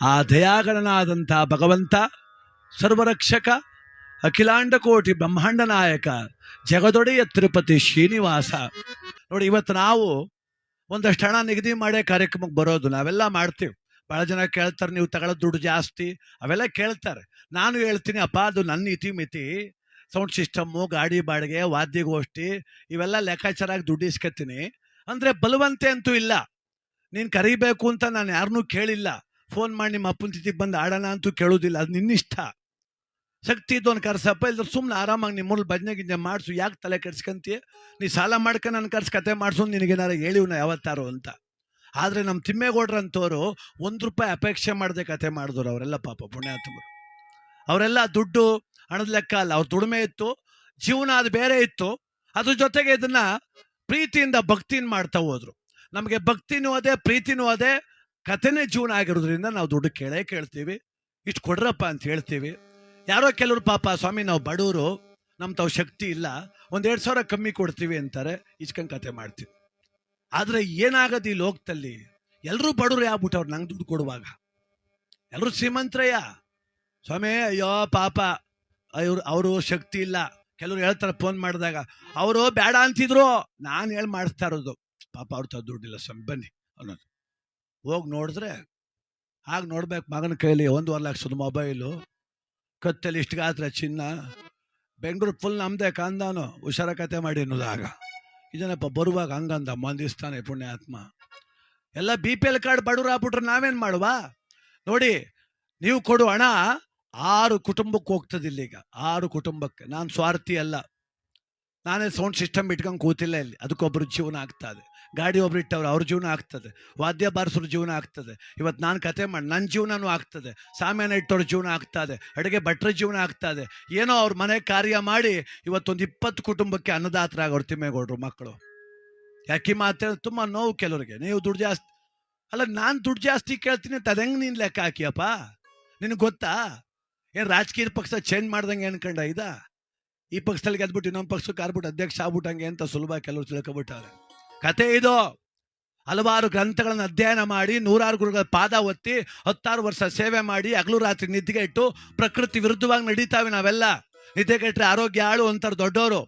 ಆ ದಯಾಗಣನಾದಂಥ ಭಗವಂತ, ಸರ್ವರಕ್ಷಕ, ಅಖಿಲಾಂಡ ಕೋಟಿ ಬ್ರಹ್ಮಾಂಡ ನಾಯಕ, ಜಗದೊಡೆಯ ತಿರುಪತಿ ಶ್ರೀನಿವಾಸ. ನೋಡಿ, ಇವತ್ತು ನಾವು ಒಂದಷ್ಟು ಹಣ ನಿಗದಿ ಮಾಡೇ ಕಾರ್ಯಕ್ರಮಕ್ಕೆ ಬರೋದು. ನಾವೆಲ್ಲ ಮಾಡ್ತೀವಿ. ಭಾಳ ಜನ ಕೇಳ್ತಾರೆ, ನೀವು ತಗೊಳ್ಳೋ ದುಡ್ಡು ಜಾಸ್ತಿ. ಅವೆಲ್ಲ ಕೇಳ್ತಾರೆ. ನಾನು ಹೇಳ್ತೀನಿ, ಅಪ್ಪ, ಅದು ನನ್ನ ಇತಿಮಿತಿ. ಸೌಂಡ್ ಸಿಸ್ಟಮ್ಮು, ಗಾಡಿ ಬಾಡಿಗೆ, ವಾದ್ಯಗೋಷ್ಠಿ, ಇವೆಲ್ಲ ಲೆಕ್ಕಾಚಾರಾಗಿ ದುಡ್ಡು ಇಸ್ಕೊತೀನಿ. ಅಂದರೆ ಬಲವಂತೆ ಅಂತೂ ಇಲ್ಲ. ನೀನು ಕರಿಬೇಕು ಅಂತ ನಾನು ಯಾರನ್ನೂ ಕೇಳಿಲ್ಲ. ಫೋನ್ ಮಾಡಿ ನಿಮ್ಮ ಅಪ್ಪನ ತಿಥಿಗೆ ಬಂದು ಆಡೋಣ ಅಂತೂ ಕೇಳೋದಿಲ್ಲ. ಅದು ನಿನ್ನಿಷ್ಟ. ಶಕ್ತಿ ಇದ್ದವನು ಕರ್ಸಪ್ಪ ಇಲ್ದ್ರೆ ಸುಮ್ಮನೆ ಆರಾಮಾಗಿ ನಿಮ್ಮೂರಲ್ಲಿ ಭಜನೆ ಗಿಜ್ನೆ ಮಾಡಿಸು. ಯಾಕೆ ತಲೆ ಕೆಡ್ಸ್ಕಂತೀಯ? ನೀ ಸಾಲ ಮಾಡ್ಕೊಂಡು ನನ್ನ ಕರ್ಸ್ ಕತೆ ಮಾಡಿಸು ನಿನಗೇನಾರ ಹೇಳಿವ್ನ ಯಾವತ್ತಾರು ಅಂತ. ಆದರೆ ನಮ್ಮ ತಿಮ್ಮೇಗೌಡ್ರಂಥವ್ರು ಒಂದು ರೂಪಾಯಿ ಅಪೇಕ್ಷೆ ಮಾಡದೆ ಕತೆ ಮಾಡಿದ್ರು ಅವರೆಲ್ಲ ಪಾಪ ಪುಣ್ಯಾತ್ಮರು. ಅವರೆಲ್ಲ ದುಡ್ಡು, ಹಣದ ಲೆಕ್ಕ ಅಲ್ಲ. ಅವ್ರ ದುಡಿಮೆ ಇತ್ತು, ಜೀವನ ಅದು ಬೇರೆ ಇತ್ತು. ಅದ್ರ ಜೊತೆಗೆ ಇದನ್ನ ಪ್ರೀತಿಯಿಂದ ಭಕ್ತಿನ ಮಾಡ್ತಾ ಹೋದ್ರು. ನಮಗೆ ಭಕ್ತಿನೂ ಅದೇ, ಪ್ರೀತಿನೂ ಅದೇ. ಕಥೆನೇ ಜೀವನ ಆಗಿರೋದ್ರಿಂದ ನಾವು ದುಡ್ಡು ಕೇಳೇ ಕೇಳ್ತೀವಿ. ಇಷ್ಟು ಕೊಡ್ರಪ್ಪ ಅಂತ ಹೇಳ್ತೀವಿ. ಯಾರೋ ಕೆಲವರು ಪಾಪ, ಸ್ವಾಮಿ ನಾವು ಬಡವರು ನಮ್ಮ ತಾವು ಶಕ್ತಿ ಇಲ್ಲ. ಒಂದು ಎರಡು ಸಾವಿರ ಕಮ್ಮಿ ಕೊಡ್ತೀವಿ ಅಂತಾರೆ ಇಸ್ಕೊಂಡ್ ಕತೆ ಮಾಡ್ತೀವಿ. ಆದರೆ ಏನಾಗದು ಈ ಲೋಕದಲ್ಲಿ? ಎಲ್ಲರೂ ಬಡವ್ರು ಯಾವ್ಬಿಟ್ಟವ್ರು ನಂಗೆ ದುಡ್ಡು ಕೊಡುವಾಗ. ಎಲ್ಲರೂ ಶ್ರೀಮಂತ್ರಯ್ಯ ಸ್ವಾಮಿ, ಅಯ್ಯೋ ಪಾಪ, ಇವ್ರು, ಅವರು ಶಕ್ತಿ ಇಲ್ಲ. ಕೆಲವ್ರು ಹೇಳ್ತಾರೆ ಫೋನ್ ಮಾಡಿದಾಗ, ಅವರು ಬೇಡ ಅಂತಿದ್ರು. ನಾನು ಹೇಳಿ ಮಾಡಿಸ್ತಾ ಇರೋದು. ಪಾಪ ಅವ್ರ ತಾವು ದುಡ್ಡಿಲ್ಲ ಸ್ವಾಮಿ ಬನ್ನಿ ಅನ್ನೋದು. ಹೋಗಿ ನೋಡಿದ್ರೆ ಆಗ ನೋಡ್ಬೇಕು ಮಗನ ಕೈಲಿ ಒಂದೂವರೆ ಲಕ್ಷದ ಮೊಬೈಲು, ಕತ್ತಲ್ಲಿ ಇಷ್ಟು ಗಾತ್ರ ಚಿನ್ನ, ಬೆಂಗಳೂರು ಫುಲ್ ನಮ್ದೆ ಕಂದಾನು ಹುಷಾರ ಕತೆ ಮಾಡಿ ಅನ್ನೋದು ಆಗ ಇದನ್ನಪ್ಪ ಬರುವಾಗ ಹಂಗಂದ, ಮಂದಿಸ್ತಾನೆ ಪುಣ್ಯಾತ್ಮ. ಎಲ್ಲ ಬಿ ಪಿ ಎಲ್ ಕಾರ್ಡ್ ಬಡವ್ರು ಆಗ್ಬಿಟ್ರೆ ನಾವೇನ್ ಮಾಡುವ? ನೋಡಿ, ನೀವು ಕೊಡು ಹಣ, ಆರು ಕುಟುಂಬಕ್ಕೆ ಹೋಗ್ತದೆ ಇಲ್ಲಿಗ. ಆರು ಕುಟುಂಬಕ್ಕೆ. ನಾನು ಸ್ವಾರ್ಥಿ ಅಲ್ಲ. ನಾನೇ ಸೌಂಡ್ ಸಿಸ್ಟಮ್ ಇಟ್ಕೊಂಡು ಕೂತಿಲ್ಲ ಇಲ್ಲಿ. ಅದಕ್ಕೊಬ್ಬರು ಜೀವನ ಆಗ್ತದೆ ಗಾಡಿ ಒಬ್ರು ಇಟ್ಟವ್ರು ಅವ್ರ ಜೀವನ ಆಗ್ತದೆ. ವಾದ್ಯ ಬಾರಿಸೋರ್ ಜೀವನ ಆಗ್ತದೆ. ಇವತ್ತು ನಾನು ಕತೆ ಮಾಡಿ ನನ್ನ ಜೀವನನೂ ಆಗ್ತದೆ. ಸಾಮಾನ್ಯ ಇಟ್ಟವ್ರ ಜೀವನ ಆಗ್ತದೆ ಅಡುಗೆ ಭಟ್ರ ಜೀವನ ಆಗ್ತದೆ ಏನೋ ಅವ್ರ ಮನೆ ಕಾರ್ಯ ಮಾಡಿ ಇವತ್ತೊಂದು ಇಪ್ಪತ್ತು ಕುಟುಂಬಕ್ಕೆ ಅನ್ನದಾತರಾಗೋರು ತಿಮ್ಮೇಗೌಡರು ಮಕ್ಕಳು. ಯಾಕೆ ಮಾತ್ರ ತುಂಬ ನೋವು ಕೆಲವರಿಗೆ. ನೀವು ದುಡ್ಡು ಜಾಸ್ತಿ, ಅಲ್ಲ ನಾನು ದುಡ್ಡು ಜಾಸ್ತಿ ಕೇಳ್ತೀನಿ ಅಂತ ಹೆಂಗೆ ನೀನು ಲೆಕ್ಕ ಹಾಕಿಯಪ್ಪ? ನಿನಗೆ ಗೊತ್ತಾ? ಏನು ರಾಜಕೀಯ ಪಕ್ಷ ಚೇಂಜ್ ಮಾಡ್ದಂಗೆ ಅನ್ಕೊಂಡ ಇದ? ಈ ಪಕ್ಷದಲ್ಲಿ ಗೆದ್ಬಿಟ್ಟು ಇನ್ನೊಂದು ಪಕ್ಷಕ್ಕೆ ಕಾರ್ಬಿಟ್ಟು ಅಧ್ಯಕ್ಷ ಆಗ್ಬಿಟ್ಟಂಗೆ ಅಂತ ಸುಲಭ ಕೆಲವರು ತಿಳ್ಕೊಬಿಟ್ಟಾರೆ ಕತೆ ಇದು. ಹಲವಾರು ಗ್ರಂಥಗಳನ್ನು ಅಧ್ಯಯನ ಮಾಡಿ, ನೂರಾರು ಗುರುಗಳ ಪಾದ ಒತ್ತಿ, ಹತ್ತಾರು ವರ್ಷ ಸೇವೆ ಮಾಡಿ, ಹಗಲು ರಾತ್ರಿ ನಿದ್ದೆಗೆ ಇಟ್ಟು, ಪ್ರಕೃತಿ ವಿರುದ್ಧವಾಗಿ ನಡೀತಾವೆ ನಾವೆಲ್ಲ. ನಿದ್ದೆಗೆಟ್ರೆ ಆರೋಗ್ಯ ಆಳು ಅಂತಾರೆ ದೊಡ್ಡವರು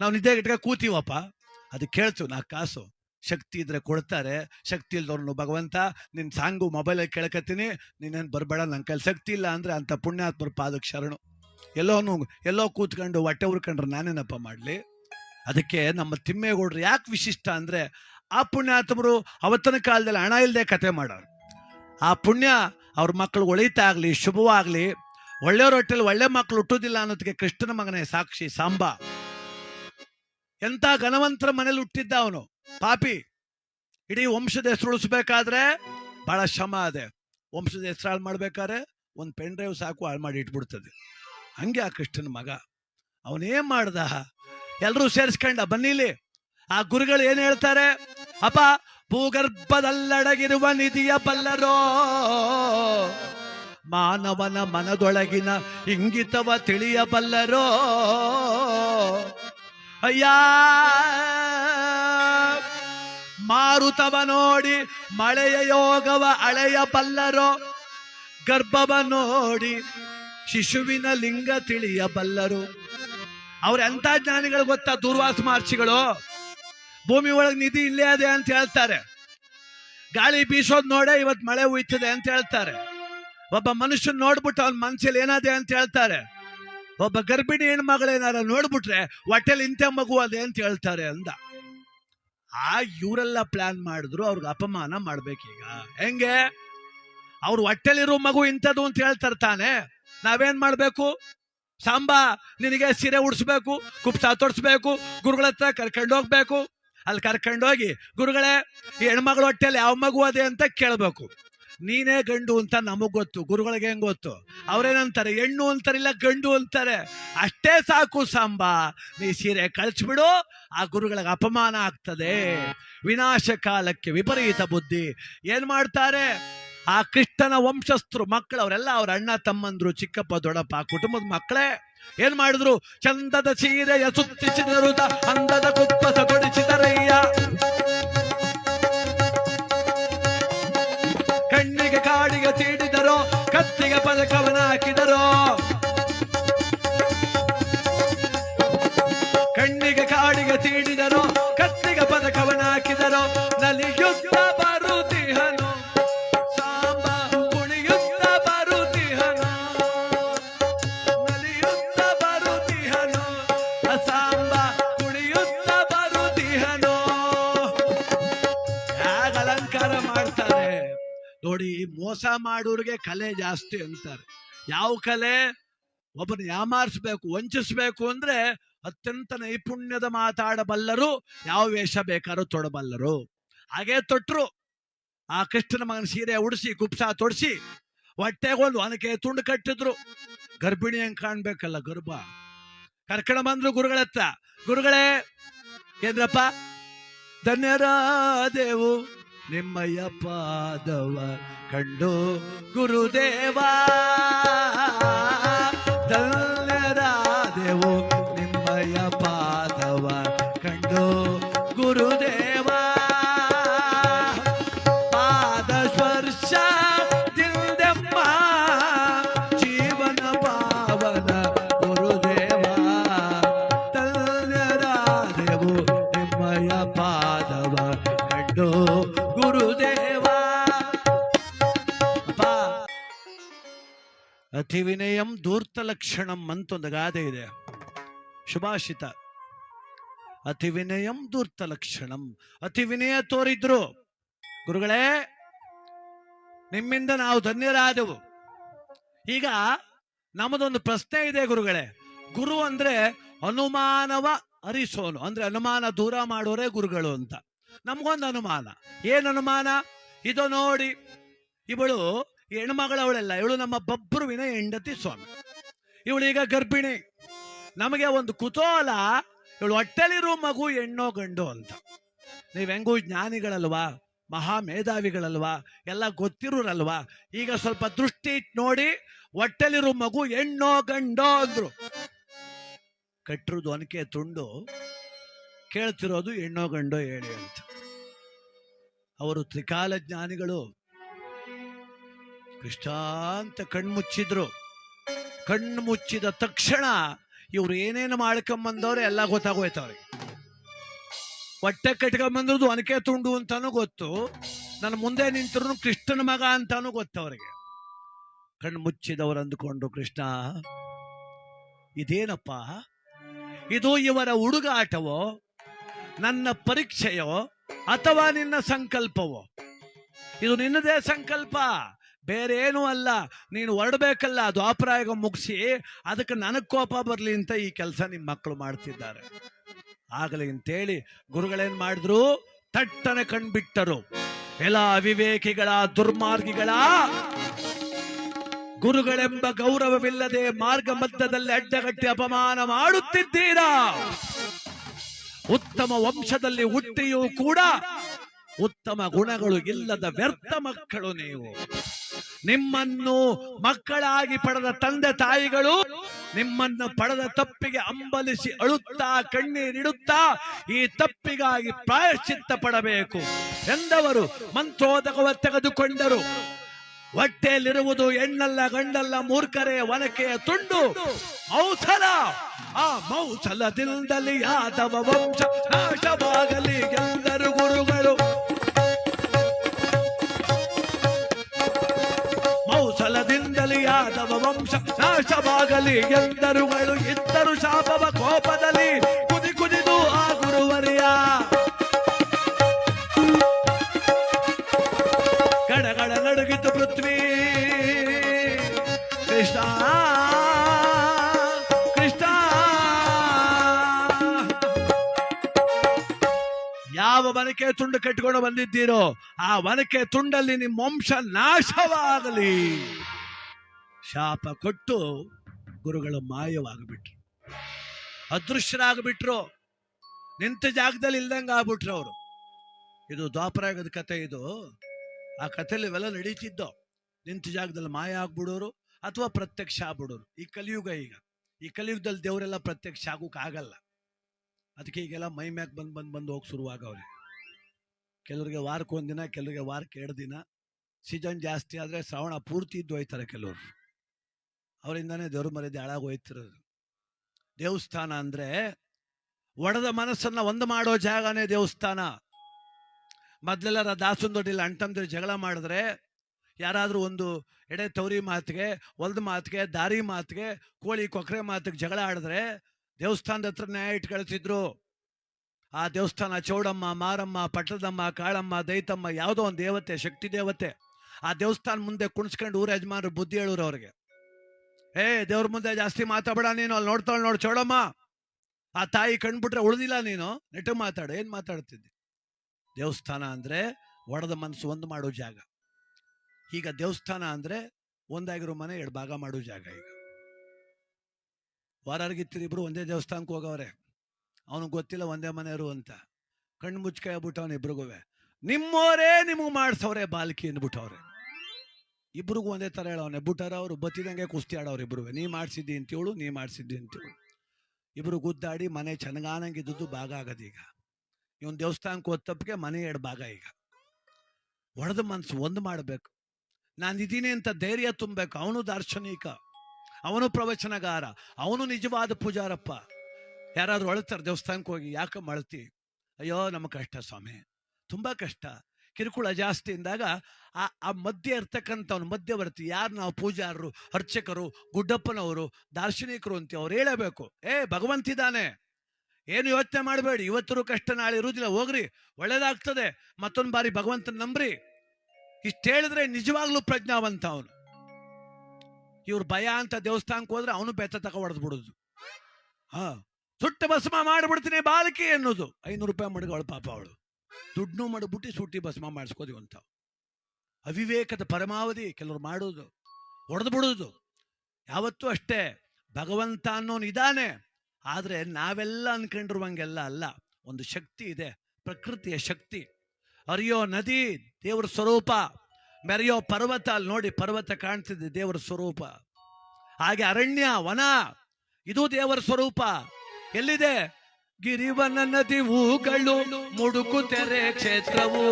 ನಾವು ನಿದ್ದೆಗೆಟ್ಗೆ ಕೂತೀವಪ್ಪ. ಅದು ಕೇಳ್ತು ನಾ ಕಾಸು. ಶಕ್ತಿ ಇದ್ರೆ ಕೊಡ್ತಾರೆ. ಶಕ್ತಿ ಇಲ್ದವ್ರನ್ನು ಭಗವಂತ ನಿನ್ನ ಸಾಂಗು ಮೊಬೈಲಲ್ಲಿ ಕೇಳ್ಕತ್ತೀನಿ, ನೀನೇನು ಬರಬೇಡ ನನ್ನ ಕೈಲಿ ಶಕ್ತಿ ಇಲ್ಲ ಅಂದರೆ ಅಂಥ ಪುಣ್ಯಾತ್ಮರ ಪಾದಕ್ಕೆ ಶರಣು ಎಲ್ಲೋನು, ಎಲ್ಲೋ ಕೂತ್ಕೊಂಡು, ಹೊಟ್ಟೆ ಹುರ್ಕೊಂಡ್ರೆ ನಾನೇನಪ್ಪ ಮಾಡಲಿ? ಅದಕ್ಕೆ ನಮ್ಮ ತಿಮ್ಮೇಗೌಡರು ಯಾಕೆ ವಿಶಿಷ್ಟ ಅಂದರೆ ಆ ಪುಣ್ಯಾತ್ಮರು ಅವತ್ತಿನ ಕಾಲದಲ್ಲಿ ಹಣ ಇಲ್ಲದೆ ಕತೆ ಮಾಡೋರು. ಆ ಪುಣ್ಯ ಅವ್ರ ಮಕ್ಕಳು ಒಳಿತಾಗಲಿ ಶುಭವಾಗಲಿ, ಒಳ್ಳೆಯವ್ರ ಹೊಟ್ಟೆಲಿ ಒಳ್ಳೆ ಮಕ್ಕಳು ಹುಟ್ಟೋದಿಲ್ಲ ಅನ್ನೋದಕ್ಕೆ ಕೃಷ್ಣನ ಮಗನೇ ಸಾಕ್ಷಿ ಸಾಂಬ. ಎಂಥ ಘನವಂತರ ಮನೇಲಿ ಹುಟ್ಟಿದ್ದ ಅವನು. ಪಾಪಿ. ಇಡೀ ವಂಶದ ಹೆಸರು ಉಳಿಸ್ಬೇಕಾದ್ರೆ ಬಹಳ ಶ್ರಮ ಅದೆ. ವಂಶದ ಹೆಸರು ಹಾಳು ಮಾಡ್ಬೇಕಾದ್ರೆ ಒಂದು ಪೆನ್ ಡ್ರೈವ್ ಸಾಕು ಹಾಳು ಮಾಡಿ ಇಟ್ಬಿಡ್ತದೆ. ಹಂಗೆ ಆ ಕೃಷ್ಣನ ಮಗ. ಅವನೇನು ಮಾಡ್ದ? ಎಲ್ಲರೂ ಸೇರಿಸ್ಕೊಂಡ ಬನ್ನಿಲಿ ಆ ಗುರುಗಳು ಏನ್ ಹೇಳ್ತಾರೆ? ಅಪ್ಪ, ಭೂಗರ್ಭದಲ್ಲಡಗಿರುವ ನಿಧಿಯ ಬಲ್ಲರೋ, ಮಾನವನ ಮನದೊಳಗಿನ ಇಂಗಿತವ ತಿಳಿಯಬಲ್ಲರೋ ಅಯ್ಯ, ಮಾರುತವ ನೋಡಿ ಮಳೆಯ ಯೋಗವ ಅಳೆಯ ಬಲ್ಲರೋ. ಗರ್ಭವ ನೋಡಿ ಶಿಶುವಿನ ಲಿಂಗ ತಿಳಿಯಬಲ್ಲರು ಅವ್ರ ಎಂತ ಜ್ಞಾನಿಗಳು ಗೊತ್ತಾ ದೂರ್ವಾಸ ಮಹರ್ಷಿಗಳು? ಭೂಮಿ ಒಳಗೆ ನಿಧಿ ಇಲ್ಲೇ ಅದೇ ಅಂತ ಹೇಳ್ತಾರೆ. ಗಾಳಿ ಬೀಸೋದ್ ನೋಡೇ ಇವತ್ ಮಳೆ ಉಯ್ತದೆ ಅಂತ ಹೇಳ್ತಾರೆ. ಒಬ್ಬ ಮನುಷ್ಯನ್ ನೋಡ್ಬಿಟ್ಟು ಅವ್ನ ಮನ್ಸಲ್ಲಿ ಏನಾದೆ ಅಂತ ಹೇಳ್ತಾರೆ. ಒಬ್ಬ ಗರ್ಭಿಣಿ ಹೆಣ್ಮಗಳೇನಾರ ನೋಡ್ಬಿಟ್ರೆ ಹೊಟ್ಟೆಲಿ ಇಂಥ ಮಗು ಅದೇ ಅಂತ ಹೇಳ್ತಾರೆ ಅಂದ. ಆ ಇವರೆಲ್ಲ ಪ್ಲಾನ್ ಮಾಡಿದ್ರು, ಅವ್ರಿಗೆ ಅಪಮಾನ ಮಾಡ್ಬೇಕೀಗ. ಹೆಂಗೆ? ಅವ್ರ ಹೊಟ್ಟೆಲಿರೋ ಮಗು ಇಂಥದ್ದು ಅಂತ ಹೇಳ್ತಾರೆ ತಾನೆ. ನಾವೇನ್ ಮಾಡ್ಬೇಕು? ಸಾಂಬಾ, ನಿನಗೆ ಸೀರೆ ಉಡಿಸ್ಬೇಕು, ಕುಪ್ಸ ತೊಡ್ಸ್ಬೇಕು ಗುರುಗಳ ಹತ್ರ ಕರ್ಕೊಂಡು ಹೋಗ್ಬೇಕು. ಅಲ್ಲಿ ಕರ್ಕೊಂಡೋಗಿ ಗುರುಗಳೇ ಈ ಹೆಣ್ಮಗಳ ಹೊಟ್ಟೆಯಲ್ಲಿ ಯಾವ ಮಗು ಅದೇ ಅಂತ ಕೇಳ್ಬೇಕು. ನೀನೇ ಗಂಡು ಅಂತ ನಮಗ್ ಗೊತ್ತು, ಗುರುಗಳಿಗೆ ಹೆಂಗ್ ಗೊತ್ತು? ಅವ್ರೇನಂತಾರೆ ಹೆಣ್ಣು ಅಂತಾರಿಲ್ಲ ಗಂಡು ಅಂತಾರೆ. ಅಷ್ಟೇ ಸಾಕು ಸಾಂಬಾ, ನೀ ಸೀರೆ ಕಳ್ಸ್ಬಿಡು, ಆ ಗುರುಗಳಿಗೆ ಅಪಮಾನ ಆಗ್ತದೆ. ವಿನಾಶ ಕಾಲಕ್ಕೆ ವಿಪರೀತ ಬುದ್ಧಿ. ಏನ್ ಮಾಡ್ತಾರೆ? ಆ ಕೃಷ್ಣನ ವಂಶಸ್ಥರು ಮಕ್ಕಳು ಅವರೆಲ್ಲ ಅವ್ರ ಅಣ್ಣ, ತಮ್ಮಂದ್ರು, ಚಿಕ್ಕಪ್ಪ, ದೊಡ್ಡಪ್ಪ ಕುಟುಂಬದ ಮಕ್ಕಳೇ. ಏನ್ ಮಾಡಿದ್ರು? ಚಂದದ ಸೀರೆಯ ಸುತ್ತಿಸಿದರು ಅಂದದ ಕುಪ್ಪಸ ಕೊಡಿಸಿದರಯ್ಯ ಕಣ್ಣಿಗೆ ಕಾಡಿಗೆ ತೀಡಿದರೋ, ಕತ್ತಿಗೆ ಪದಕವನ ಹಾಕಿದರು. ಕಣ್ಣಿಗೆ ಕಾಡಿಗೆ ತೀಡಿದರು, ಕತ್ತಿಗೆ ಪದಕವನ ಹಾಕಿದರು ನೋಡಿ ಮೋಸ ಮಾಡೋರಿಗೆ ಕಲೆ ಜಾಸ್ತಿ ಅಂತಾರೆ. ಯಾವ ಕಲೆ? ಒಬ್ಬನ ಯಾಮಾರಿಸ್ಬೇಕು, ವಂಚಿಸ್ಬೇಕು ಅಂದ್ರೆ ಅತ್ಯಂತ ನೈಪುಣ್ಯದ ಮಾತಾಡಬಲ್ಲರು, ಯಾವ ವೇಷ ಬೇಕಾದ್ರೂ ತೊಡಬಲ್ಲರು. ಹಾಗೆ ತೊಟ್ರು. ಆ ಕೃಷ್ಣನ ಮಗನ ಸೀರೆ ಉಡಿಸಿ, ಕುಪ್ಸ ತೊಡಿಸಿ ಹೊಟ್ಟೆಗೊಂದು ಒನಕೆ ತುಂಡು ಕಟ್ಟಿದ್ರು. ಗರ್ಭಿಣಿ ಹೆಂಗ್ ಕಾಣ್ಬೇಕಲ್ಲ ಗರ್ಭ. ಕರ್ಕಣ ಬಂದ್ರು ಗುರುಗಳತ್ತ ಗುರುಗಳೇ, ಏನ್ರಪ್ಪ? ಧನ್ಯರಾದೆವು. ನಿಮ್ಮಯ್ಯ ಪಾದವ ಕಂಡು ಗುರುದೇವ. ಧೂರ್ತ ಲಕ್ಷಣಂ ಅಂತ ಒಂದು ಗಾದೆ ಇದೆ. ಶುಭಾಷಿತ ಅತಿ ವಿನಯಂ ದೂರ್ತ ಲಕ್ಷಣಂ. ಅತಿ ವಿನಯ ತೋರಿದ್ರು. ಗುರುಗಳೇ, ನಿಮ್ಮಿಂದ ನಾವು ಧನ್ಯರಾದೆವು. ಈಗ ನಮ್ಮದೊಂದು ಪ್ರಶ್ನೆ ಇದೆ ಗುರುಗಳೇ. ಗುರು ಅಂದ್ರೆ ಅನುಮಾನವ ಅರಿಸೋನು. ಅಂದ್ರೆ ಅನುಮಾನ ದೂರ ಮಾಡೋರೇ ಗುರುಗಳು ಅಂತ. ನಮಗೊಂದು ಅನುಮಾನ. ಏನ್ ಅನುಮಾನ? ಇದು ನೋಡಿ. ಇವಳು ಹೆಣ್ಮಗಳವಳೆಲ್ಲ. ಇವಳು ನಮ್ಮ ಬಬ್ರುವಿನ ಹೆಂಡತಿ ಸ್ವಾಮಿ. ಇವಳು ಈಗ ಗರ್ಭಿಣಿ. ನಮಗೆ ಒಂದು ಕುತೂಹಲ, ಇವಳು ಹೊಟ್ಟೆಲಿರೋ ಮಗು, ಹೆಣ್ಣೋ ಗಂಡು ಅಂತ. ನೀವ್ ಹೆಂಗೂ ಜ್ಞಾನಿಗಳಲ್ವಾ, ಮಹಾ ಮೇಧಾವಿಗಳಲ್ವಾ, ಎಲ್ಲ ಗೊತ್ತಿರೋರಲ್ವಾ? ಈಗ ಸ್ವಲ್ಪ ದೃಷ್ಟಿ ನೋಡಿ, ಹೊಟ್ಟೆಲಿರೋ ಮಗು, ಹೆಣ್ಣೋ ಗಂಡೋ ಅಂದ್ರು. ಕಟ್ಟಿರೋದು ಒನಕೆ ತುಂಡು, ಕೇಳ್ತಿರೋದು ಹೆಣ್ಣೋ ಗಂಡೋ ಹೇಳಿ ಅಂತ. ಅವರು ತ್ರಿಕಾಲ ಜ್ಞಾನಿಗಳು. ಕೃಷ್ಣ ಅಂತ ಕಣ್ಮುಚ್ಚಿದ್ರು. ಕಣ್ಣು ಮುಚ್ಚಿದ ತಕ್ಷಣ ಇವ್ರು ಏನೇನು ಮಾಡ್ಕೊಂಬಂದವ್ರೆ ಎಲ್ಲ ಗೊತ್ತಾಗೋಯ್ತು ಅವ್ರಿಗೆ ಹೊಟ್ಟೆ ಕಟ್ಕೊಂಬಂದ್ರದ್ದು ಒನಕೆ ತುಂಡು ಅಂತಾನು ಗೊತ್ತು. ನನ್ನ ಮುಂದೆ ನಿಂತರು ಕೃಷ್ಣನ ಮಗ ಅಂತಾನು ಗೊತ್ತು ಅವರಿಗೆ. ಕಣ್ಣು ಮುಚ್ಚಿದವರು ಅಂದುಕೊಂಡು ಕೃಷ್ಣ, ಇದೇನಪ್ಪ? ಇದು ಇವರ ಹುಡುಗಾಟವೋ? ನನ್ನ ಪರೀಕ್ಷೆಯೋ? ಅಥವಾ ನಿನ್ನ ಸಂಕಲ್ಪವೋ? ಇದು ನಿನ್ನದೇ ಸಂಕಲ್ಪ? ಬೇರೆ ಏನೂ ಅಲ್ಲ, ನೀನು ಹೊರಡ್ಬೇಕಲ್ಲ ದ್ವಾಪರಾಯಗ ಮುಗಿಸಿ, ಅದಕ್ಕೆ ನನಗೆ ಕೋಪ ಬರ್ಲಿ ಅಂತ ಈ ಕೆಲಸ ನಿಮ್ಮ ಮಕ್ಕಳು ಮಾಡ್ತಿದ್ದಾರೆ. ಆಗಲಿ ಅಂತೇಳಿ ಗುರುಗಳೇನ್ ಮಾಡಿದ್ರು? ತಟ್ಟನೆ ಕಣ್ಬಿಟ್ಟರು. ಎಲ್ಲ ಅವಿವೇಕಿಗಳ, ದುರ್ಮಾರ್ಗಿಗಳ, ಗುರುಗಳೆಂಬ ಗೌರವವಿಲ್ಲದೆ ಮಾರ್ಗ ಮಧ್ಯದಲ್ಲಿ ಅಡ್ಡಗಟ್ಟಿ ಅಪಮಾನ ಮಾಡುತ್ತಿದ್ದೀರಾ? ಉತ್ತಮ ವಂಶದಲ್ಲಿ ಹುಟ್ಟಿಯೂ ಕೂಡ ಉತ್ತಮ ಗುಣಗಳು ಇಲ್ಲದ ವ್ಯರ್ಥ ಮಕ್ಕಳು ನೀವು. ನಿಮ್ಮನ್ನು ಮಕ್ಕಳಾಗಿ ಪಡೆದ ತಂದೆ ತಾಯಿಗಳು ನಿಮ್ಮನ್ನು ಪಡೆದ ತಪ್ಪಿಗೆ ಅಂಬಲಿಸಿ ಅಳುತ್ತಾ, ಕಣ್ಣೀರಿಡುತ್ತಾ ಈ ತಪ್ಪಿಗಾಗಿ ಪ್ರಾಯಶ್ಚಿತ್ತ ಪಡಬೇಕು ಎಂದವರು ಮಂತ್ರೋದಕವ ತೆಗೆದುಕೊಂಡರು. ಹೊಟ್ಟೆಯಲ್ಲಿರುವುದು ಎಣ್ಣಲ್ಲ ಗಂಡಲ್ಲ ಮೂರ್ಖರೇ ಒನಕೆಯ ತುಂಡು. ಮೌಸಲ, ಆ ಮೌಸಲದಿಂದಲೇ ಯಾದವ ವಂಶ ನಾಶವಾಗಲಿ ಎಂದರು ಗುರುಗಳು. ಯಾದವ ವಂಶ, ನಾಶವಾಗಲಿ. ಎಂದರುಗಳು ಇದ್ದರು ಶಾಪವ ಕೋಪದಲ್ಲಿ. ಕುದಿ ಕುದಿದು ಆ ಗುರುವರಿಯ ಗಡಗಡ ನಡುಗಿತು ಪೃಥ್ವಿ. ಕೃಷ್ಣ ಕೃಷ್ಣ. ಯಾವ ವನಕೆ ತುಂಡು ಕಟ್ಟಿಕೊಂಡು ಬಂದಿದ್ದೀರೋ, ಆ ವನಕೆ ತುಂಡಲ್ಲಿ ನಿಮ್ಮ ವಂಶ ನಾಶವಾಗಲಿ. ಶಾಪ ಕೊಟ್ಟು ಗುರುಗಳು ಮಾಯವಾಗಿಬಿಟ್ರು. ಅದೃಶ್ಯರಾಗ್ಬಿಟ್ರು. ನಿಂತ ಜಾಗದಲ್ಲಿ ಇಲ್ದಂಗ ಆಗ್ಬಿಟ್ರು ಅವರು. ಇದು ದ್ವಾಪರಾಗದ ಕತೆ ಇದು. ಆ ಕಥೆಯಲ್ಲಿ ಇವೆಲ್ಲ ನಡೀತಿದ್ದೋ. ನಿಂತ ಜಾಗದಲ್ಲಿ ಮಾಯ ಆಗ್ಬಿಡೋರು ಅಥವಾ ಪ್ರತ್ಯಕ್ಷ ಆಗ್ಬಿಡೋರು. ಈ ಕಲಿಯುಗ ಈಗ. ಈ ಕಲಿಯುಗದಲ್ಲಿ ದೇವರೆಲ್ಲ ಪ್ರತ್ಯಕ್ಷ ಆಗಲ್ಲ. ಅದಕ್ಕೆ ಈಗೆಲ್ಲ ಮೈ ಮ್ಯಾಕ್ ಬಂದು ಬಂದ್ ಬಂದು ಹೋಗಿ ಶುರುವಾಗವ್ರೆ. ಕೆಲವರಿಗೆ ವಾರಕ್ಕೆ ಒಂದಿನ ಕೆಲವರಿಗೆ ವಾರಕ್ಕೆ ಎರಡು ದಿನ. ಸೀಸನ್ ಜಾಸ್ತಿ ಆದ್ರೆ ಶ್ರಾವಣ ಪೂರ್ತಿ ಇದ್ದು ಹೋಯ್ತಾರೆ ಕೆಲವರು. ಅವರಿಂದಾನೇ ದೇವ್ರ ಮರ್ಯಾದೆ ಹಾಳಾಗೋಯ್ತಿರೋದು ದೇವಸ್ಥಾನ ಅಂದ್ರೆ ಒಡೆದ ಮನಸ್ಸನ್ನ ಒಂದು ಮಾಡೋ ಜಾಗನೇ ದೇವಸ್ಥಾನ. ಮೊದ್ಲೆಲ್ಲ ದಾಸಂದೊಡ್ಡಿಲ್ಲ ಅಂಟಂದ್ರೆ ಜಗಳ ಮಾಡಿದ್ರೆ ಯಾರಾದ್ರೂ ಒಂದು ಎಡೆ ತವರಿ ಮಾತಿಗೆ, ಹೊಲ್ದ ಮಾತಿಗೆ, ದಾರಿ ಮಾತಿಗೆ, ಕೋಳಿ ಕೊಕ್ರೆ ಮಾತಿಗೆ ಜಗಳ ಆಡಿದ್ರೆ ದೇವಸ್ಥಾನದ ಹತ್ರ ನ್ಯಾಯ ಇಟ್ಟು ಆ ದೇವಸ್ಥಾನ ಚೌಡಮ್ಮ, ಮಾರಮ್ಮ, ಪಟ್ಟದಮ್ಮ, ಕಾಳಮ್ಮ, ದೈತಮ್ಮ ಯಾವುದೋ ಒಂದು ದೇವತೆ, ಶಕ್ತಿ ದೇವತೆ. ಆ ದೇವಸ್ಥಾನ ಮುಂದೆ ಕುಣಿಸ್ಕೊಂಡು ಊರ ಯಜಮಾನರು ಬುದ್ಧಿ ಹೇಳೋರು ಅವ್ರಿಗೆ. ಏ ದೇವ್ರ ಮುಂದೆ ಜಾಸ್ತಿ ಮಾತಾಡಬೇಡ ನೀನು. ಅಲ್ಲಿ ನೋಡ್ತಾಳೆ ನೋಡು ಚೋಡಮ್ಮ ಆ ತಾಯಿ ಕಂಡ್ಬಿಟ್ರೆ ಉಳಿದಿಲ್ಲ ನೀನು. ನೆಟ್ಟು ಮಾತಾಡು. ಏನ್ ಮಾತಾಡ್ತಿದ್ದಿ? ದೇವಸ್ಥಾನ ಅಂದ್ರೆ ಒಡೆದ ಮನಸ್ಸು ಒಂದು ಮಾಡೋ ಜಾಗ. ಈಗ ದೇವಸ್ಥಾನ ಅಂದ್ರೆ ಒಂದಾಗಿರೋ ಮನೆ, ಎರಡು ಭಾಗ ಮಾಡೋ ಜಾಗ ಈಗ. ವಾರಾರ್ಗಿತ್ತಿರಿಬ್ರು ಒಂದೇ ದೇವಸ್ಥಾನಕ್ಕೆ ಹೋಗವ್ರೆ. ಅವನಿಗೆ ಗೊತ್ತಿಲ್ಲ ಒಂದೇ ಮನೆಯವರು ಅಂತ. ಕಣ್ಣು ಮುಚ್ಕೈ ಆಗ್ಬಿಟ್ಟವನು ಇಬ್ರಿಗೂ ನಿಮ್ಮೋರೇ ನಿಮಗೆ ಮಾಡಿಸವ್ರೆ ಬಾಲ್ಕಿ ಅಂದ್ಬಿಟ್ಟವ್ರೆ. ಇಬ್ರಿಗೂ ಒಂದೇ ತರ ಹೇಳವನೆ ಬುಟ್ಟರ ಅವರು ಬತ್ತಿದಂಗೆ ಕುಸ್ತಿ ಆಡೋರು ಇಬ್ರು ನೀ ಮಾಡ್ಸಿದ್ದಿ ಅಂತೇಳು, ನೀ ಮಾಡ್ಸಿದ್ದಿ ಅಂತೇಳು. ಇಬ್ರು ಗುದ್ದಾಡಿ ಮನೆ ಚೆನ್ನಾಗಿದ್ದು ಭಾಗ ಆಗದೀಗ ಇವನ್ ದೇವಸ್ಥಾನಕ್ಕೆ ಹೋದ ತಪ್ಪಿಗೆ ಮನೆ ಎರಡು ಭಾಗ ಈಗ. ಒಡೆದ ಮನ್ಸು, ಒಂದು ಮಾಡಬೇಕು. ನಾನು ಇದೀನಿ ಅಂತ ಧೈರ್ಯ ತುಂಬಬೇಕು. ಅವನು ದಾರ್ಶನಿಕ. ಅವನು ಪ್ರವಚನಗಾರ. ಅವನು ನಿಜವಾದ ಪೂಜಾರಪ್ಪ. ಯಾರಾದ್ರೂ ಅಳ್ತಾರೆ ದೇವಸ್ಥಾನಕ್ಕೆ ಹೋಗಿ, ಯಾಕೆ ಮಳ್ತಿ? ಅಯ್ಯೋ, ನಮ್ಮ ಕಷ್ಟ ಸ್ವಾಮಿ. ತುಂಬಾ ಕಷ್ಟ. ಕಿರುಕುಳ ಜಾಸ್ತಿ ಅಂದಾಗ ಆ ಆ ಮಧ್ಯೆ ಇರ್ತಕ್ಕಂಥವ್ನು, ಮಧ್ಯವರ್ತಿ ಯಾರು ನಾವು ಪೂಜಾರರು, ಅರ್ಚಕರು, ಗುಡ್ಡಪ್ಪನವರು, ದಾರ್ಶನಿಕರು ಅಂತ ಅವ್ರು ಹೇಳಬೇಕು. ಏ ಭಗವಂತಿದ್ದಾನೆ ಏನು ಯೋಚನೆ ಮಾಡಬೇಡಿ. ಇವತ್ತರೂ ಕಷ್ಟ, ನಾಳೆ ಇರುವುದಿಲ್ಲ. ಹೋಗ್ರಿ. ಒಳ್ಳೇದಾಗ್ತದೆ. ಮತ್ತೊಂದು ಬಾರಿ ಭಗವಂತನ ನಂಬ್ರಿ. ಇಷ್ಟು ಹೇಳಿದ್ರೆ ನಿಜವಾಗ್ಲೂ ಪ್ರಜ್ಞಾವಂತ ಅವನು. ಇವ್ರು ಭಯ ಅಂತ ದೇವಸ್ಥಾನಕ್ಕೆ ಹೋದ್ರೆ ಅವನು ಬೆತ್ತ ತಕ ಹೊಡೆದು ಬಿಡುದು. ಹಾ. ಸುಟ್ಟ ಭಸ್ಮ ಮಾಡಿಬಿಡ್ತೀನಿ ಬಾಲಕಿ ಎನ್ನುವುದು ಐನೂರು ರೂಪಾಯಿ ಮಡಗವಳು ಪಾಪ ಅವಳು. ದುಡ್ಡು ಮಾಡಿಬಿಟ್ಟು ಸುಟ್ಟಿ ಭಸ್ಮ ಮಾಡಿಸ್ಕೋದೀವಿ ಅಂತ ಅವಿವೇಕದ ಪರಮಾವಧಿ ಕೆಲವರು ಮಾಡೋದು ಹೊಡೆದು ಬಿಡೋದು. ಯಾವತ್ತೂ ಅಷ್ಟೇ, ಭಗವಂತ ಅನ್ನೋನು ಇದ್ದಾನೆ. ಆದರೆ ನಾವೆಲ್ಲ ಅನ್ಕೊಂಡಿರುವಂಗೆಲ್ಲ ಅಲ್ಲ, ಒಂದು ಶಕ್ತಿ ಇದೆ, ಪ್ರಕೃತಿಯ ಶಕ್ತಿ. ಅರಿಯೋ ನದಿ, ದೇವರ ಸ್ವರೂಪ. ಮೆರೆಯೋ ಪರ್ವತ, ಅಲ್ಲಿ ನೋಡಿ ಪರ್ವತ ಕಾಣ್ತಿದೆ, ದೇವರ ಸ್ವರೂಪ. ಹಾಗೆ ಅರಣ್ಯ, ವನ, ಇದು ದೇವರ ಸ್ವರೂಪ. ಎಲ್ಲಿದೆ? ಗಿರಿವನ ನದಿ ಮುಡುಕು ತೆರೆ ಕ್ಷೇತ್ರವು.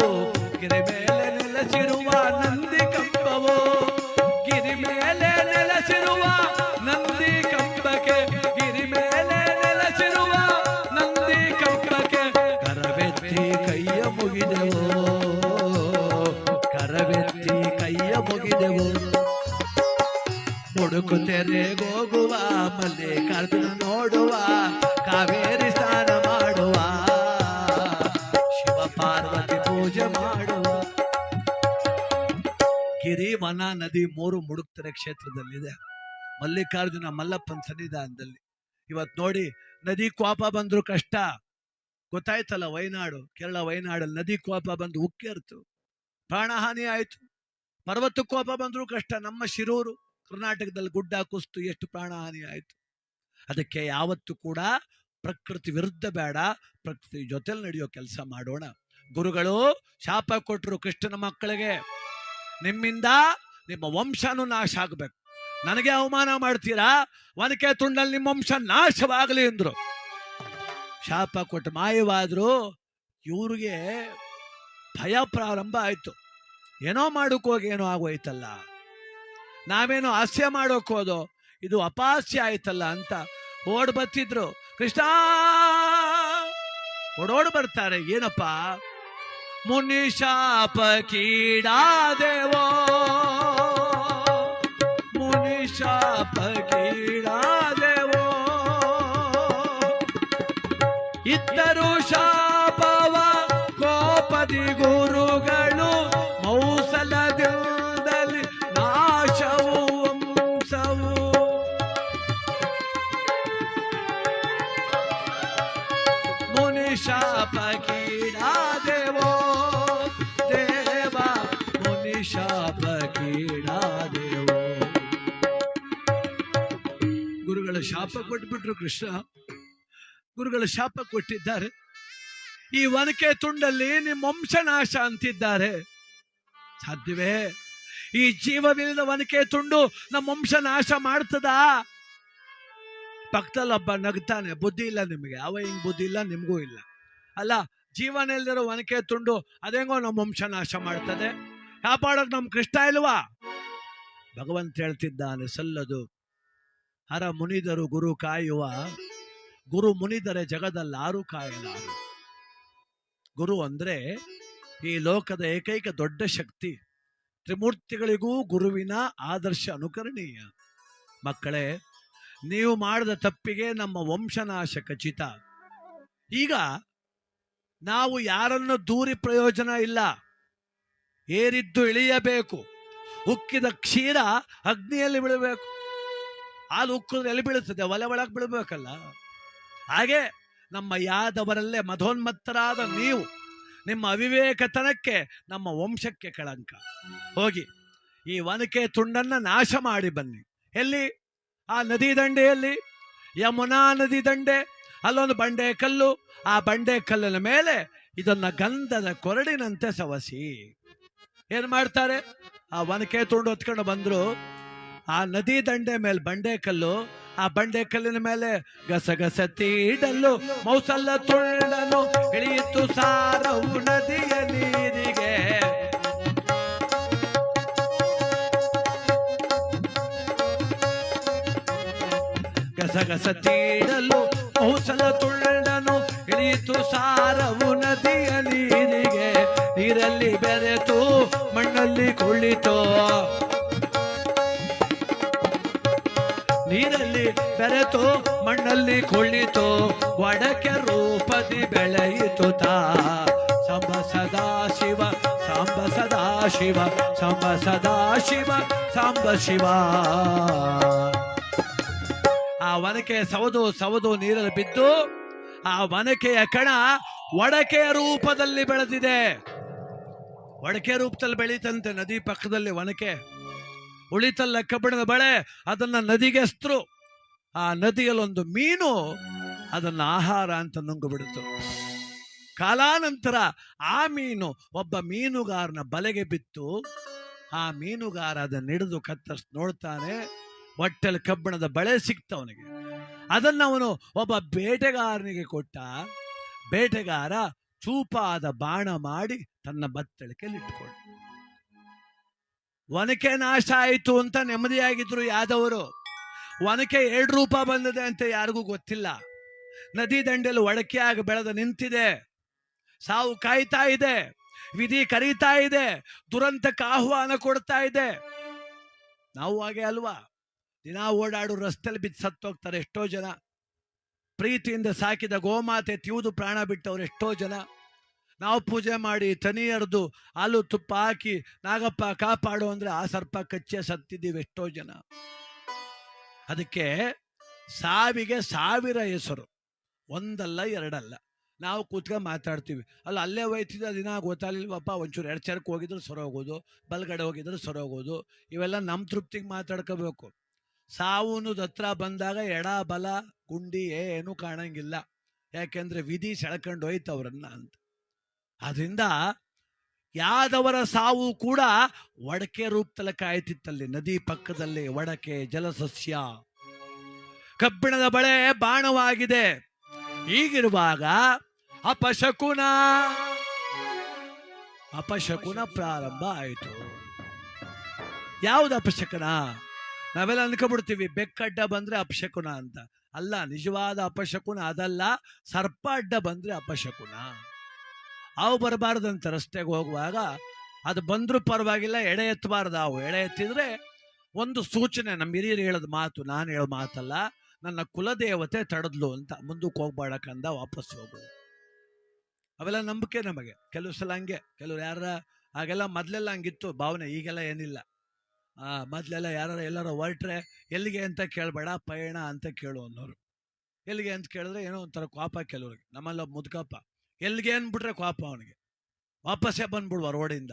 ಗಿರಿ ಮೇಲೆ ನೆಲೆಸಿರುವ ನಂದಿ ಕಂಬವು. ಗಿರಿ ಮೇಲೆ ನೆಲೆಸಿರುವ ನಂದಿ ಕಂಬಕ್ಕೆ. ಗಿರಿ ಮೇಲೆ ನೆಲೆಸಿರುವ ನಂದಿ ಕಂಬಕ್ಕೆ. ಕರವೆತ್ತಿ ಕೈಯ ಮುಗಿದೆವು. ಕರವೆತ್ತಿ ಕೈಯ ಮುಗಿದೆವು. ಮುಡುಕು ತೆರೆಗೋಗುವ ಮಲ್ಲಿಕಾರ್ಜುನ ನೋಡುವ ಕಾವೇರಿ ಸ್ನಾನ ಮಾಡುವ ಶಿವ ಪಾರ್ವತಿ ಪೂಜೆ ಮಾಡುವ. ಗಿರಿ ವನ ನದಿ ಮೂರು ಮುಡುಕ್ತರೆ ಕ್ಷೇತ್ರದಲ್ಲಿದೆ. ಮಲ್ಲಿಕಾರ್ಜುನ ಮಲ್ಲಪ್ಪನ ಸನ್ನಿಧಾನದಲ್ಲಿ. ಇವತ್ ನೋಡಿ, ನದಿ ಕ್ವಾಪ ಬಂದ್ರು ಕಷ್ಟ. ಗೊತ್ತಾಯ್ತಲ್ಲ ವಯನಾಡು ಕೇರಳ ವಯನಾಡಲ್ಲಿ ನದಿ ಕೋಪ ಬಂದು ಉಕ್ಕೇರ್ತು ಪ್ರಾಣಹಾನಿ ಆಯ್ತು. ಪರ್ವತ ಕೋಪ ಬಂದ್ರು ಕಷ್ಟ. ನಮ್ಮ ಶಿರೂರು, ಕರ್ನಾಟಕದಲ್ಲಿ ಗುಡ್ಡ ಕುಸ್ತು ಎಷ್ಟು ಪ್ರಾಣಹಾನಿ ಆಯ್ತು. ಅದಕ್ಕೆ ಯಾವತ್ತು ಕೂಡ ಪ್ರಕೃತಿ ವಿರುದ್ಧ ಬೇಡ. ಪ್ರಕೃತಿ ಜೊತೆಲಿ ನಡೆಯೋ ಕೆಲಸ ಮಾಡೋಣ. ಗುರುಗಳು, ಶಾಪ ಕೊಟ್ಟರು ಕೃಷ್ಣನ ಮಕ್ಕಳಿಗೆ. ನಿಮ್ಮಿಂದ ನಿಮ್ಮ ವಂಶನೂ ನಾಶ ಆಗಬೇಕು. ನನಗೆ ಅವಮಾನ ಮಾಡ್ತೀರಾ? ಒನಕೆ ತುಂಡಲ್ಲಿ ನಿಮ್ಮ ವಂಶ ನಾಶವಾಗಲಿ ಅಂದರು. ಶಾಪ ಕೊಟ್ಟು ಮಾಯವಾದ್ರು ಇವ್ರಿಗೆ ಭಯ ಪ್ರಾರಂಭ ಆಯ್ತು. ಏನೋ ಮಾಡೋಕ್ಕೋಗಿ ಏನೋ ಆಗೋಯ್ತಲ್ಲ. ನಾವೇನೋ ಹಾಸ್ಯ ಮಾಡೋಕ್ ಹೋದೋ ಇದು ಅಪಾಸ್ಯ ಆಯ್ತಲ್ಲ ಅಂತ ಓಡ್ ಬತ್ತಿದ್ರು ಕೃಷ್ಣ! ಓಡೋಡ್ ಬರ್ತಾರೆ. ಏನಪ್ಪ? ಮುನಿ ಶಾಪ ಕೀಡಾದೇವೋ? ಮುನಿ ಶಾಪ ಕೀಡಾದೇವೋ? ಇದ್ದರು ಶಾಪವ ಕೋಪದಿ ಗುರುಗಳು ಶಾಪ ಕೊಟ್ಬಿಟ್ರು ಕೃಷ್ಣ. ಗುರುಗಳು ಶಾಪ ಕೊಟ್ಟಿದ್ದಾರೆ. ಈ ವನಕೆ ತುಂಡಲ್ಲಿ ನಿಮ್ಮ ವಂಶನಾಶ ಅಂತಿದ್ದಾರೆ. ಸಾಧ್ಯವೇ? ಈ ಜೀವವಿಲ್ಲದ ವನಕೆ ತುಂಡು ನಮ್ಮ ವಂಶ ನಾಶ ಮಾಡ್ತದ? ಪಕ್ಕದಲ್ಲೊಬ್ಬ ನಗ್ತಾನೆ, ಬುದ್ಧಿ ಇಲ್ಲ ನಿಮಗೆ. ಅವ ಹಿಂಗ್ ಬುದ್ಧಿ ಇಲ್ಲ, ನಿಮಗೂ ಇಲ್ಲ. ಅಲ್ಲ, ಜೀವನ ಇಲ್ದಿರೋ ಒನಕೆ ತುಂಡು ಅದೇಂಗೋ ನಮ್ಮ ವಂಶ ನಾಶ ಮಾಡ್ತದೆ? ಕಾಪಾಡೋಕ್ ನಮ್ ಕೃಷ್ಣ ಇಲ್ವಾ? ಭಗವಂತ ಹೇಳ್ತಿದ್ದಾನೆ, ಸಲ್ಲದು. ಹರ ಮುನಿದರು ಗುರು ಕಾಯುವ, ಗುರು ಮುನಿದರೆ ಜಗದಲ್ಲಾರು ಕಾಯಲಾರು ಗುರು ಅಂದ್ರೆ ಈ ಲೋಕದ ಏಕೈಕ ದೊಡ್ಡ ಶಕ್ತಿ. ತ್ರಿಮೂರ್ತಿಗಳಿಗೂ ಗುರುವಿನ ಆದರ್ಶ ಅನುಕರಣೀಯ. ಮಕ್ಕಳೇ, ನೀವು ಮಾಡಿದ ತಪ್ಪಿಗೆ ನಮ್ಮ ವಂಶನಾಶ ಖಚಿತ ಈಗ ನಾವು ಯಾರನ್ನು ದೂರಿ ಪ್ರಯೋಜನ ಇಲ್ಲ. ಏರಿದ್ದು ಇಳಿಯಬೇಕು. ಉಕ್ಕಿದ ಕ್ಷೀರ ಅಗ್ನಿಯಲ್ಲಿ ಬೀಳಬೇಕು. ಹಾಲು ಉಕ್ಕಿದ್ರೆ ಎಲ್ಲಿ ಬೀಳುತ್ತದೆ? ಒಲೆ ಒಳಗೆ ಬೀಳಬೇಕಲ್ಲ. ಹಾಗೆ ನಮ್ಮ ಯಾದವರಲ್ಲೇ ಮಧೋನ್ಮತ್ತರಾದ ನೀವು ನಿಮ್ಮ ಅವಿವೇಕತನಕ್ಕೆ, ನಮ್ಮ ವಂಶಕ್ಕೆ ಕಳಂಕ. ಹೋಗಿ ಈ ವನಕೆ ತುಂಡನ್ನ ನಾಶ ಮಾಡಿ ಬನ್ನಿ. ಎಲ್ಲಿ? ಆ ನದಿ ದಂಡೆಯಲ್ಲಿ ಯಮುನಾ ನದಿ ದಂಡೆ. ಅಲ್ಲೊಂದು ಬಂಡೆ ಕಲ್ಲು. ಆ ಬಂಡೆ ಕಲ್ಲಿನ ಮೇಲೆ ಇದನ್ನ ಗಂಧದ ಕೊರಡಿನಂತೆ ಸವಸಿ. ಏನ್ ಮಾಡ್ತಾರೆ? ಆ ವನಕೆ ತುಂಡು ಹೊತ್ಕೊಂಡು ಬಂದ್ರು. ಆ ನದಿ ದಂಡೆ ಮೇಲೆ ಬಂಡೆ ಕಲ್ಲು, ಆ ಬಂಡೆ ಕಲ್ಲಿನ ಮೇಲೆ ಗಸಗಸ ತೀಡಲು ಮೌಸಲ್ಲ ತುಳ್ಳನು ಇಳಿಯಿತು ಸಾರವು ನದಿಯ ನೀರಿಗೆ. ಗಸಗಸ ತೀಡಲು ಮೌಸಲ ತುಳ್ಳನು ಇಳಿಯಿತು ಸಾರವು ನದಿಯ ನೀರಿಗೆ. ನೀರಲ್ಲಿ ಬೆರೆತು, ಮಣ್ಣಲ್ಲಿ ಕುಳಿತೋ ನೀರಲ್ಲಿ ಬೆರೆತು ಮಣ್ಣಲ್ಲಿ ಕುಳಿತು ಒಡಕೆ ರೂಪದಿ ಬೆಳೆಯಿತು ತಾ. ಸಂಬ ಸದಾ ಶಿವ ಸಾಂಬ ಸದಾ ಶಿವ ಸಾಂಬ ಶಿವ ಸಾಂಬ ಶಿವ. ಆ ಒನಕೆ ಸವದು ಸವದು ನೀರಲ್ಲಿ ಬಿದ್ದು ಆ ಒನಕೆಯ ಕಣ ಒಡಕೆಯ ರೂಪದಲ್ಲಿ ಬೆಳೆದಿದೆ. ಒಡಕೆ ರೂಪದಲ್ಲಿ ಬೆಳೀತಂತೆ ನದಿ ಪಕ್ಕದಲ್ಲಿ ವನಕೆ ಉಳಿತಲ್ಲ ಕಬ್ಬಿಣದ ಬಳೆ, ಅದನ್ನ ನದಿಗೆ ಎಸ್ತರು. ಆ ನದಿಯಲ್ಲೊಂದು ಮೀನು, ಅದನ್ನ ಆಹಾರ ಅಂತ ನುಂಗು ಬಿಡಿತು ಕಾಲಾನಂತರ ಆ ಮೀನು ಒಬ್ಬ ಮೀನುಗಾರನ ಬಲೆಗೆ ಬಿತ್ತು. ಆ ಮೀನುಗಾರ ಅದನ್ನ ಹಿಡಿದು ಕತ್ತರಿಸಿ ನೋಡ್ತಾನೆ, ಹೊಟ್ಟೆಲ್ ಕಬ್ಬಿಣದ ಬಳೆ ಸಿಕ್ತವನಿಗೆ ಅದನ್ನ ಅವನು ಒಬ್ಬ ಬೇಟೆಗಾರನಿಗೆ ಕೊಟ್ಟ. ಬೇಟೆಗಾರ ಚೂಪಾದ ಬಾಣ ಮಾಡಿ ತನ್ನ ಬತ್ತಳಿಕೆಯಲ್ಲಿ ಇಟ್ಕೊಂಡ ಒನಕೆ ನಾಶ ಆಯಿತು ಅಂತ ನೆಮ್ಮದಿಯಾಗಿದ್ರು ಯಾದವರು? ಒನಕೆ ಎರಡು ರೂಪ ಬಂದಿದೆ ಅಂತ ಯಾರಿಗೂ ಗೊತ್ತಿಲ್ಲ. ನದಿ ದಂಡೆಯಲ್ಲಿ ಒಡಕೆಯಾಗಿ ಬೆಳೆದ ನಿಂತಿದೆ. ಸಾವು ಕಾಯ್ತಾ ಇದೆ. ವಿಧಿ ಕರೀತಾ ಇದೆ. ದುರಂತಕ್ಕೆ ಆಹ್ವಾನ ಕೊಡ್ತಾ ಇದೆ. ನಾವು ಹಾಗೆ ಅಲ್ವಾ? ದಿನ ಓಡಾಡು ರಸ್ತೆಯಲ್ಲಿ ಬಿದ್ದು ಸತ್ತೋಗ್ತಾರೆ ಎಷ್ಟೋ ಜನ. ಪ್ರೀತಿಯಿಂದ ಸಾಕಿದ ಗೋಮಾತೆ ತಿವುದು ಪ್ರಾಣ ಬಿಟ್ಟವ್ರು ಎಷ್ಟೋ ಜನ. ನಾವು ಪೂಜೆ ಮಾಡಿ ತನಿ ಹರಿದು ಹಾಲು ತುಪ್ಪ ಹಾಕಿ ನಾಗಪ್ಪ ಕಾಪಾಡು ಅಂದ್ರೆ ಆ ಸರ್ಪ ಕಚ್ಚೆ ಸತ್ತಿದ್ದೀವಿ ಎಷ್ಟೋ ಜನ. ಅದಕ್ಕೆ ಸಾವಿಗೆ ಸಾವಿರ ಹೆಸರು. ಒಂದಲ್ಲ ಎರಡಲ್ಲ. ನಾವು ಕೂತ್ಕೊಂಡು ಮಾತಾಡ್ತೀವಿ. ಅಲ್ಲ ಅಲ್ಲೇ ಹೋಯ್ತಿದ್ದ ದಿನ ಗೊತ್ತಾಗಲಿಲ್ವಪ್ಪ? ಒಂಚೂರು ಎರಡು ಚರಕ್ಕೆ ಹೋಗಿದ್ರು ಸರೋಗೋದು, ಬಲ್ಗಡೆ ಹೋಗಿದ್ರು ಸರೋಗೋದು. ಇವೆಲ್ಲ ನಮ್ಮ ತೃಪ್ತಿಗೆ ಮಾತಾಡ್ಕೋಬೇಕು. ಸಾವು ಅನ್ನೋದು ಹತ್ರ ಬಂದಾಗ ಎಡ, ಬಲ, ಗುಂಡಿ ಏನು ಕಾಣಂಗಿಲ್ಲ. ಯಾಕೆಂದ್ರೆ ವಿಧಿ ಸೆಳ್ಕೊಂಡು ಹೋಯ್ತು ಅವರನ್ನ ಅಂತ. ಆದ್ರಿಂದ ಯಾದವರ ಸಾವು ಕೂಡ ಒಡಕೆ ರೂಪದಲ್ಲಿ ಕಾಯ್ತಿತ್ತಲ್ಲಿ ನದಿ ಪಕ್ಕದಲ್ಲಿ ಒಡಕೆ ಜಲಸಸ್ಯ ಕಬ್ಬಿಣದ ಬಳೆ ಬಾಣವಾಗಿದೆ. ಹೀಗಿರುವಾಗ ಅಪಶಕುನ. ಅಪಶಕುನ ಪ್ರಾರಂಭ ಆಯಿತು. ಯಾವ್ದು ಅಪಶಕನ? ನಾವೆಲ್ಲ ಅನ್ಕೊಬಿಡ್ತೀವಿ ಬೆಕ್ಕಡ್ಡ ಬಂದ್ರೆ ಅಪಶಕುನ ಅಂತ. ಅಲ್ಲ, ನಿಜವಾದ ಅಪಶಕುನ ಅದಲ್ಲ, ಸರ್ಪ ಅಡ್ಡ ಬಂದ್ರೆ ಅಪಶಕುನ. ಅವು ಬರಬಾರ್ದಂತ ರಸ್ತೆಗೆ ಹೋಗುವಾಗ ಅದು ಬಂದರೂ ಪರವಾಗಿಲ್ಲ, ಎಡೆ ಎತ್ತಬಾರ್ದು ಅವು ಎಡೆ ಎತ್ತಿದ್ರೆ ಒಂದು ಸೂಚನೆ, ನಮ್ಮ ಹಿರಿಯರು ಹೇಳೋದು ಮಾತು, ನಾನು ಹೇಳೋ ಮಾತಲ್ಲ, ನನ್ನ ಕುಲದೇವತೆ ತಡದ್ಲು ಅಂತ ಮುಂದಕ್ಕೆ ಹೋಗ್ಬೇಡಕ್ಕಂದ ವಾಪಸ್ ಹೋಗೋದು. ಅವೆಲ್ಲ ನಂಬಿಕೆ ನಮಗೆ. ಕೆಲವು ಸಲ ಹಂಗೆ, ಕೆಲವ್ರು ಯಾರ ಹಾಗೆಲ್ಲ ಮೊದ್ಲೆಲ್ಲ ಹಂಗಿತ್ತು, ಭಾವನೆ ಈಗೆಲ್ಲ ಏನಿಲ್ಲ. ಆ, ಮೊದ್ಲೆಲ್ಲ ಯಾರು ಎಲ್ಲರ ಹೊರಟ್ರೆ ಎಲ್ಲಿಗೆ ಅಂತ ಕೇಳಬೇಡ, ಪಯಣ ಅಂತ ಕೇಳು ಅನ್ನೋರು. ಎಲ್ಲಿಗೆ ಅಂತ ಕೇಳಿದ್ರೆ ಏನೋ ಒಂಥರ ಕೋಪ ಕೆಲವ್ರಿಗೆ. ನಮ್ಮಲ್ಲ ಮುದ್ಕಪ್ಪ. ಎಲ್ಲಿಗೆ ಅಂದ್ಬಿಟ್ರೆ ಕೋಪ ಅವನಿಗೆ. ವಾಪಸ್ಸೇ ಬಂದ್ಬಿಡುವ ರೋಡಿಂದ.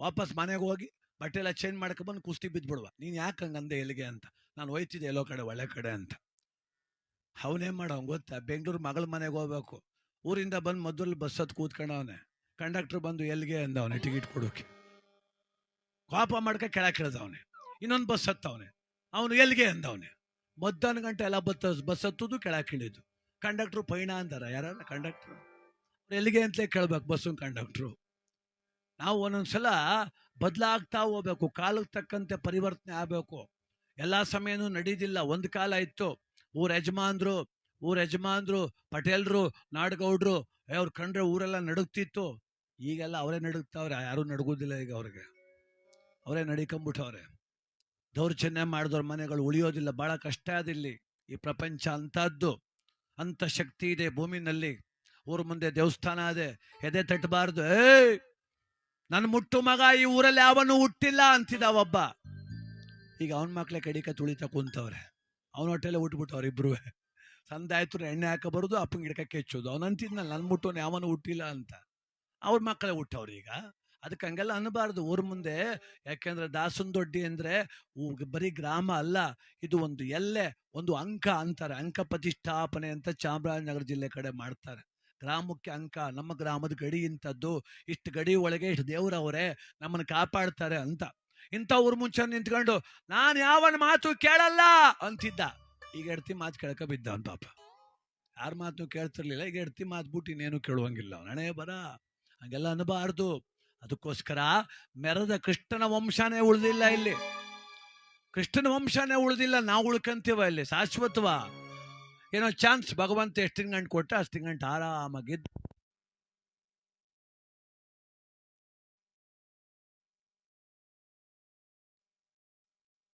ವಾಪಸ್ ಮನೆಗೆ ಹೋಗಿ ಬಟ್ಟೆ ಎಲ್ಲ ಚೇಂಜ್ ಮಾಡ್ಕೊಬಂದು ಕುಸ್ತಿ ಬಿದ್ದ್ಬಿಡುವ ನೀನು ಯಾಕೆ ಹಂಗಂದೆ ಎಲ್ಲಿಗೆ ಅಂತ. ನಾನು ಹೋಯ್ತಿದ್ದೆ ಎಲ್ಲೋ ಕಡೆ, ಒಳ್ಳೆ ಕಡೆ ಅಂತ. ಅವನೇನ್ ಮಾಡೋ ಗೊತ್ತಾ? ಬೆಂಗಳೂರು ಮಗಳ ಮನೆಗೆ ಹೋಗ್ಬೇಕು. ಊರಿಂದ ಬಂದು ಮೊದಲು ಬಸ್ ಹತ್ತು ಕೂತ್ಕೊಂಡವನೆ ಕಂಡಕ್ಟರ್ ಬಂದು ಎಲ್ಲಿಗೆ ಅಂದ ಅವನೇ ಟಿಕೆಟ್ ಕೊಡೋಕೆ. ಕೋಪ ಮಾಡ್ಕ ಕೆಳಕ್ ಕೇಳ್ದವನೆ ಇನ್ನೊಂದು ಬಸ್ ಹತ್ತವನೆ ಅವನು. ಎಲ್ಲಿಗೆ ಅಂದವನೆ ಮಧ್ಯಾಹ್ನ ಗಂಟೆ ಎಲ್ಲ ಬತ್ತ ಬಸ್ ಹತ್ತುದು ಕೆಳಕ್ಕೆ ಇಳಿದು ಕಂಡಕ್ಟ್ರು ಪೈಣ ಅಂತಾರ ಯಾರ ಕಂಡಕ್ಟ್ರು? ಎಲ್ಲಿಗೆ ಅಂತಲೇ ಕೇಳ್ಬೇಕು ಬಸ್ಸಿನ ಕಂಡಕ್ಟ್ರು. ನಾವು ಒಂದೊಂದ್ಸಲ ಬದಲಾಗ್ತಾ ಹೋಗ್ಬೇಕು, ಕಾಲಕ್ಕೆ ತಕ್ಕಂತೆ ಪರಿವರ್ತನೆ ಆಗಬೇಕು. ಎಲ್ಲ ಸಮಯನೂ ನಡೀದಿಲ್ಲ, ಒಂದು ಕಾಲ ಇತ್ತು. ಊರ ಯಜಮಾನ್ರು ಊರ ಯಜಮಾನ್ರು, ಪಟೇಲ್ರು, ನಾಡಗೌಡ್ರು ಅವ್ರು ಕಂಡ್ರೆ ಊರೆಲ್ಲ ನಡುಗ್ತಿತ್ತು. ಈಗೆಲ್ಲ ಅವರೇ ನಡುಗ್ತಾವ್ರೆ, ಯಾರೂ ನಡುಗೋದಿಲ್ಲ ಈಗ ಅವ್ರಿಗೆ. ಅವರೇ ನಡಿಕೊಂಬಿಟ್ಟವ್ರೆ. ದೌರ್ಜನ್ಯ ಮಾಡಿದವ್ರ ಮನೆಗಳು ಉಳಿಯೋದಿಲ್ಲ, ಬಹಳ ಕಷ್ಟ ಅದಿಲ್ಲಿ. ಈ ಪ್ರಪಂಚ ಅಂಥದ್ದು. ಅಂಥ ಶಕ್ತಿ ಇದೆ ಭೂಮಿನಲ್ಲಿ. ಊರ ಮುಂದೆ ದೇವಸ್ಥಾನ ಇದೆ ಎದೆ ತಟ್ಟಬಾರ್ದು ಏಯ್! ನನ್ನ ಮುಟ್ಟು ಮಗ ಈ ಊರಲ್ಲಿ ಯಾವನು ಹುಟ್ಟಿಲ್ಲ ಅಂತಿದ್ದ ಒಬ್ಬ. ಈಗ ಅವನ ಮಕ್ಳೆ ಕಡಿಕ ತುಳಿತ ಕುಂತವ್ರೆ. ಅವನ ಹೊಟ್ಟೆಲ್ಲ ಹುಟ್ಬಿಟ್ಟವ್ರೆ ಇಬ್ರು ಸಂದ ಆಯ್ತು ಎಣ್ಣೆ ಹಾಕ ಬರೋದು ಅಪ್ಪನ ಗಿಡಕ ಕೆಚ್ಚೋದು ಅವನು ಅಂತಿದ್ನಲ್ಲ ನನ್ನ ಮುಟ್ಟು ಯಾವನು ಹುಟ್ಟಿಲ್ಲ ಅಂತ. ಅವ್ರ ಮಕ್ಕಳೇ ಹುಟ್ಟವ್ರು ಈಗ. ಅದಕ್ಕೆ ಹಂಗೆಲ್ಲ ಅನ್ನಬಾರ್ದು ಊರ ಮುಂದೆ. ಯಾಕೆಂದ್ರೆ ದಾಸನ್ ದೊಡ್ಡಿ ಅಂದ್ರೆ ಬರೀ ಗ್ರಾಮ ಅಲ್ಲ, ಇದು ಒಂದು ಎಲ್ಲೆ ಒಂದು ಅಂಕ ಅಂತಾರೆ. ಅಂಕ ಪ್ರತಿಷ್ಠಾಪನೆ ಅಂತ ಚಾಮರಾಜನಗರ ಜಿಲ್ಲೆ ಕಡೆ ಮಾಡ್ತಾರೆ. ಗ್ರಾಮಕ್ಕೆ ಅಂಕ, ನಮ್ಮ ಗ್ರಾಮದ ಗಡಿ ಇಂಥದ್ದು, ಇಷ್ಟು ಗಡಿ ಒಳಗೆ ಇಷ್ಟು ದೇವ್ರವರೇ ನಮ್ಮನ್ನು ಕಾಪಾಡ್ತಾರೆ ಅಂತ. ಇಂಥ ಊರು ಮುಂಚೆ ನಿಂತ್ಕೊಂಡು, ನಾನು ಯಾವನ ಮಾತು ಕೇಳಲ್ಲ ಅಂತಿದ್ದ. ಈಗ ಎಡ್ತಿ ಮಾತು ಕೇಳಕ ಬಿದ್ದ ಅಂತ ಪಾಪ. ಯಾರ ಮಾತು ಕೇಳ್ತಿರ್ಲಿಲ್ಲ. ಈಗ ಎಡ್ತಿ ಮಾತು ಬಿಟ್ಟು ಇನ್ನೇನು ಕೇಳುವಂಗಿಲ್ಲ ನಣೆ ಬರ. ಹಂಗೆಲ್ಲ ಅನ್ನಬಾರ್ದು ಅದಕ್ಕೋಸ್ಕರ ಮೆರದ ಕೃಷ್ಣನ ವಂಶನೇ ಉಳಿದಿಲ್ಲ ಇಲ್ಲಿ. ಕೃಷ್ಣನ ವಂಶನೇ ಉಳಿದಿಲ್ಲ. ನಾವು ಉಳ್ಕಂತೀವ ಇಲ್ಲಿ. ಶಾಶ್ವತವ. ಏನೋ ಚಾನ್ಸ್ ಭಗವಂತ ಎಷ್ಟು ತಿಂಗಂಟು ಕೊಟ್ಟ ಅಷ್ಟು ತಿಂಗಂಟು ಆರಾಮಾಗಿದ್ದು